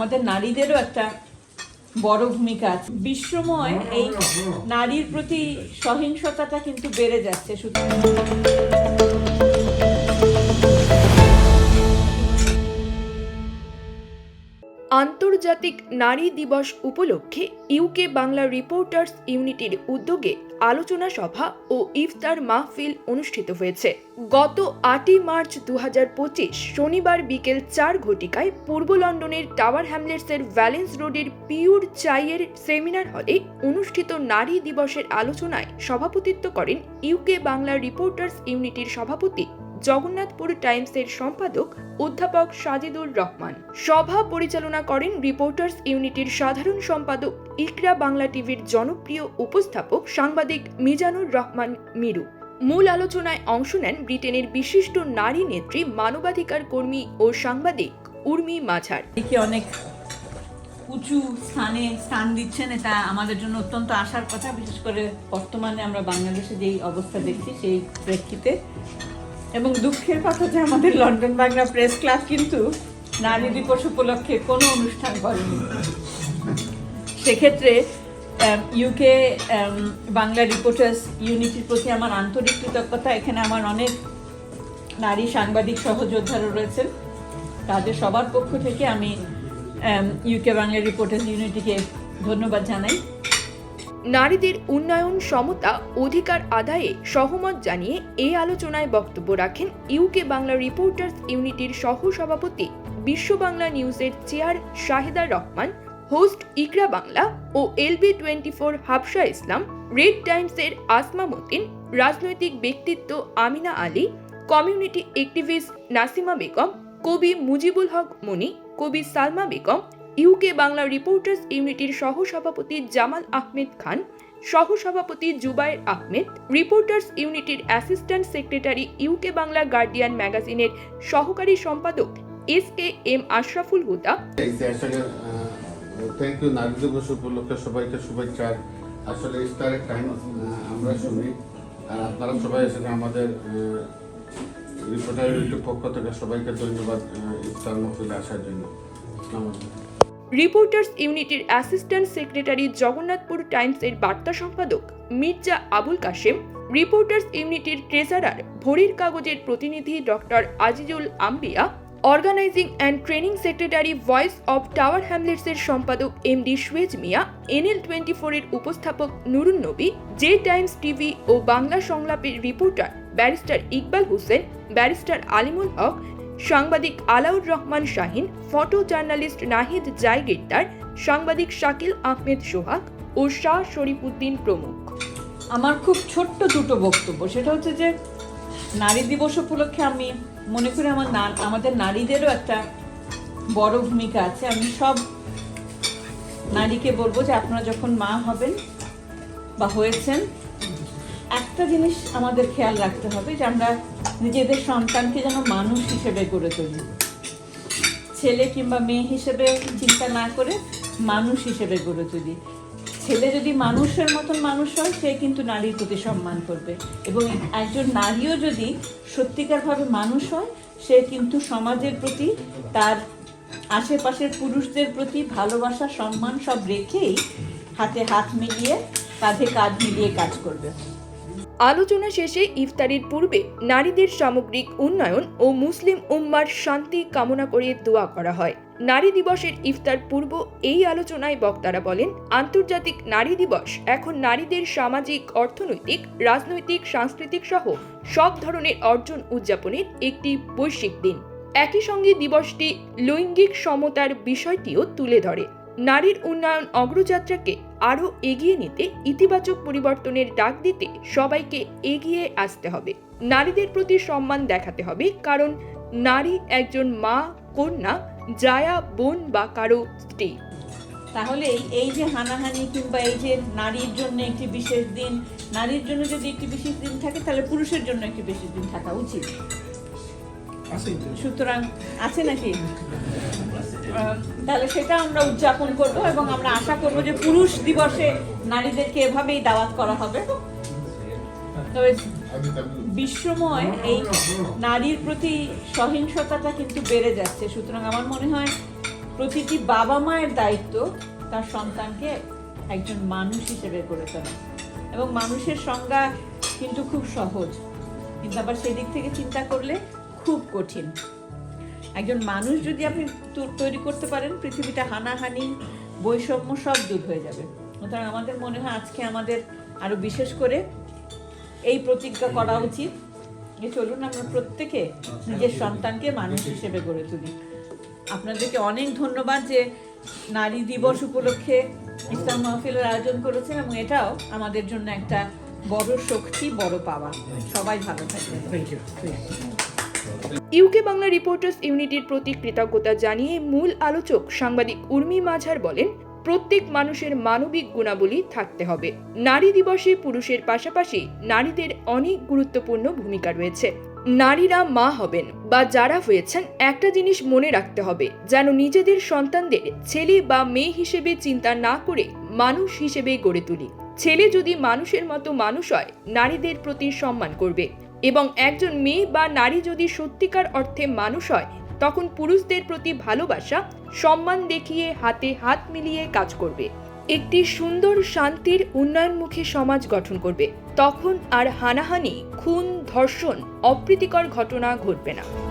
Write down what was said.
আমাদের নারীদেরও একটা বড় ভূমিকা আছে। বিশ্বময় এই নারীর প্রতি সহিংসতাটা কিন্তু বেড়ে যাচ্ছে সুতরাং আন্তর্জাতিক নারী দিবস উপলক্ষে ইউকে বাংলা রিপোর্টার্স ইউনিটির উদ্যোগে আলোচনা সভা ও ইফতার মাহফিল অনুষ্ঠিত হয়েছে। গত আটই মার্চ দু হাজার পঁচিশ শনিবার বিকেল চার ঘটিকায় পূর্ব লন্ডনের টাওয়ার হ্যামলেটসের ভ্যালেন্স রোডের পিউর চাইয়ের সেমিনার হলে অনুষ্ঠিত নারী দিবসের আলোচনায় সভাপতিত্ব করেন ইউকে বাংলা রিপোর্টার্স ইউনিটির সভাপতি জগন্নাথপুর টাইমসের সম্পাদক অধ্যাপক সাজিদুর রহমান। সভা পরিচালনা করেন রিপোর্টার্স ইউনিটির সাধারণ সম্পাদক ইকরা বাংলা টিভির জনপ্রিয় উপস্থাপক সাংবাদিক মিজানুর রহমান মিরু। মূল আলোচনায় অংশ নেন ব্রিটেনের বিশিষ্ট নারী নেত্রী, মানবাধিকার কর্মী ও সাংবাদিক উর্মি মাঝার। অনেক উঁচু স্থানে স্থান দিচ্ছেন, এটা আমাদের জন্য অত্যন্ত আশার কথা। বিশেষ করে বর্তমানে আমরা বাংলাদেশে যেই অবস্থা দেখছি, সেই প্রেক্ষিতে এবং দুঃখের কথা যে আমাদের লন্ডন বাংলা প্রেস ক্লাব কিন্তু নারী দিবস উপলক্ষে কোনো অনুষ্ঠান করেনি। সেক্ষেত্রে ইউকে বাংলা রিপোর্টার্স ইউনিটির প্রতি আমার আন্তরিক কৃতজ্ঞতা। এখানে আমার অনেক নারী সাংবাদিক সহযোদ্ধারা রয়েছেন। তাদের সবার পক্ষ থেকে আমি ইউকে বাংলা রিপোর্টার্স ইউনিটিকে ধন্যবাদ জানাই। নারীদের উন্নয়ন, সমতা, অধিকার আদায়ে সহমত জানিয়ে এই আলোচনায় বক্তব্য রাখেন ইউকে বাংলা রিপোর্টার্স ইউনিটির সহ সভাপতি বিশ্ব বাংলা নিউজের চেয়ার শাহেদা রহমান হোস্ট ইকরা বাংলা ও LB twenty four Habsa Islam Red টাইমসের আসমা মতিন, রাজনৈতিক ব্যক্তিত্ব আমিনা আলী কমিউনিটি অ্যাক্টিভিস্ট নাসিমা বেগম, কবি মুজিবুল হক মনি কবি সালমা বেগম ইউকে বাংলা রিপোর্টার্স ইউনিটির সহ সভাপতি জামাল আহমেদ খান সহ সভাপতি Jubair Ahmed reporters ইউনিটির assistant secretary UK Bangla Guardian ম্যাগাজিনের সহকারী সম্পাদক S K M Ashraful Huda thank you নারী দিবস উপলক্ষে সবাইকে শুভেচ্ছা। আসলে টাইম আমরা শুনি। আর আপনারা সবাই এসেছে আমাদের রিপোর্টার পক্ষ থেকে সবাইকে ধন্যবাদ ইফতার মহফিলে আসার জন্য। আলাইকুম। রিপোর্টার্স ইউনিটির অ্যাসিস্ট্যান্ট সেক্রেটারি জগন্নাথপুর টাইমসের বার্তা সম্পাদক মির্জা আবুল কাশেম, রিপোর্টার্স ইউনিটির ট্রেজারার ভরির কাগজের প্রতিনিধি doctor Azizul Ambia, organising and training secretary Voice of Tower হ্যামলেটসের সম্পাদক M D Suez Mia, NL twenty ফোরের উপস্থাপক Nurun Nabi, J Times TV ও বাংলা সংলাপের reporter barrister Iqbal Hossain, barrister Alimul Haque সাংবাদিক আলাউর রহমান শাহিন, ফটো জার্নালিস্ট নাহিদ জায়গিরদার সাংবাদিক শাকিল আহমেদ সোহাগ ও শাহ শরীফুদ্দিন প্রমুখ। আমার খুব ছোট্ট দুটো বক্তব্য। সেটা হচ্ছে যে, নারী দিবস উপলক্ষে আমি মনে করি আমার না, আমাদের নারীদেরও একটা বড় ভূমিকা আছে। আমি সব নারীকে বলব যে, আপনারা যখন মা হবেন বা হয়েছেন একটা জিনিস আমাদের খেয়াল রাখতে হবে যে আমরা নিজেদের সন্তানকে যেন মানুষ হিসেবে গড়ে তুলি। ছেলে কিংবা মেয়ে হিসেবে চিন্তা না করে মানুষ হিসেবে গড়ে তুলি। ছেলে যদি মানুষের মতন মানুষ হয়, সে কিন্তু নারীর প্রতি সম্মান করবে। এবং একজন নারীও যদি সত্যিকারভাবে মানুষ হয়, সে কিন্তু সমাজের প্রতি, তার আশেপাশের পুরুষদের প্রতি ভালোবাসা, সম্মান সব রেখেই হাতে হাত মিলিয়ে, কাঁধে কাঁধ মিলিয়ে কাজ করবে। আলোচনা শেষে ইফতারির পূর্বে নারীদের সামগ্রিক উন্নয়ন ও মুসলিম উম্মার শান্তি কামনা করে দোয়া করা হয়। নারী দিবসের ইফতার পূর্ব এই আলোচনায় বক্তারা বলেন, আন্তর্জাতিক নারী দিবস এখন নারীদের সামাজিক, অর্থনৈতিক, রাজনৈতিক, সাংস্কৃতিক সহ সব ধরনের অর্জন উদযাপনের একটি বৈশ্বিক দিন। একই সঙ্গে দিবসটি লৈঙ্গিক সমতার বিষয়টিও তুলে ধরে। নারীর উন্নয়ন অগ্রযাত্রাকে আরও এগিয়ে নিতে ইতিবাচক পরিবর্তনের ডাক দিতে সবাইকে এগিয়ে আসতে হবে। নারীদের প্রতি সম্মান দেখাতে হবে কারণ নারী একজন মা কন্যা জায়া বোন বা কারও স্ত্রী। তাহলে এই- যে হানাহানি কিংবা এই যে নারীর জন্য একটি বিশেষ দিন নারীর জন্য যদি একটি বিশেষ দিন থাকে তাহলে পুরুষের জন্য একটি বিশেষ দিন থাকা উচিত। সুতরাং আছে নাকি? তাহলে সেটা আমরা উদযাপন করব এবং আমরা আশা করব যে পুরুষ দিবসে নারীদেরকে এভাবেই দাওয়াত করা হবে। তবে বিশ্বময় এই নারীর প্রতি সহিংসতাটা কিন্তু বেড়ে যাচ্ছে। সুতরাং আমার মনে হয় প্রতিটি বাবা মায়ের দায়িত্ব তার সন্তানকে একজন মানুষ হিসেবে গড়ে তোলা। এবং মানুষের সংজ্ঞা কিন্তু খুব সহজ। কিন্তু আবার সেদিক থেকে চিন্তা করলে খুব কঠিন। একজন মানুষ যদি আপনি তৈরি করতে পারেন, পৃথিবীটা হানাহানি, বৈষম্য সব দূর হয়ে যাবে। সুতরাং আমাদের মনে হয় আজকে আমাদের আরও বিশেষ করে এই প্রতিজ্ঞা করা উচিত যে চলুন আমরা প্রত্যেকে নিজের সন্তানকে মানুষ হিসেবে গড়ে তুলি। আপনাদেরকে অনেক ধন্যবাদ যে নারী দিবস উপলক্ষে ইসলাম মাহফিলের আয়োজন করেছেন এবং এটাও আমাদের জন্য একটা বড় শক্তি, বড় পাওয়া। সবাই ভালো থাকবেন। ইউকে বাংলা রিপোর্টার্স ইউনিটির প্রতি কৃতজ্ঞতা জানিয়ে মূল আলোচক সাংবাদিক উর্মি মাঝার বলেন, প্রত্যেক মানুষের মানবিক গুণাবলী থাকতে হবে। নারী দিবসে পুরুষের পাশাপাশি নারীদের অনেক গুরুত্বপূর্ণ ভূমিকা রয়েছে। নারীরা মা হবেন বা যারা হয়েছেন, একটা জিনিস মনে রাখতে হবে, যেন নিজেদের সন্তানদের ছেলে বা মেয়ে হিসেবে চিন্তা না করে মানুষ হিসেবে গড়ে তুলি। ছেলে যদি মানুষের মতো মানুষ হয়, নারীদের প্রতি সম্মান করবে। এবং একজন মেয়ে বা নারী যদি সত্যিকার অর্থে মানুষ হয়, তখন পুরুষদের প্রতি ভালোবাসা, সম্মান দেখিয়ে হাতে হাত মিলিয়ে কাজ করবে। একটি সুন্দর শান্তির উন্নয়নমুখী সমাজ গঠন করবে। তখন আর হানাহানি, খুন, ধর্ষণ, অপ্রীতিকর ঘটনা ঘটবে না।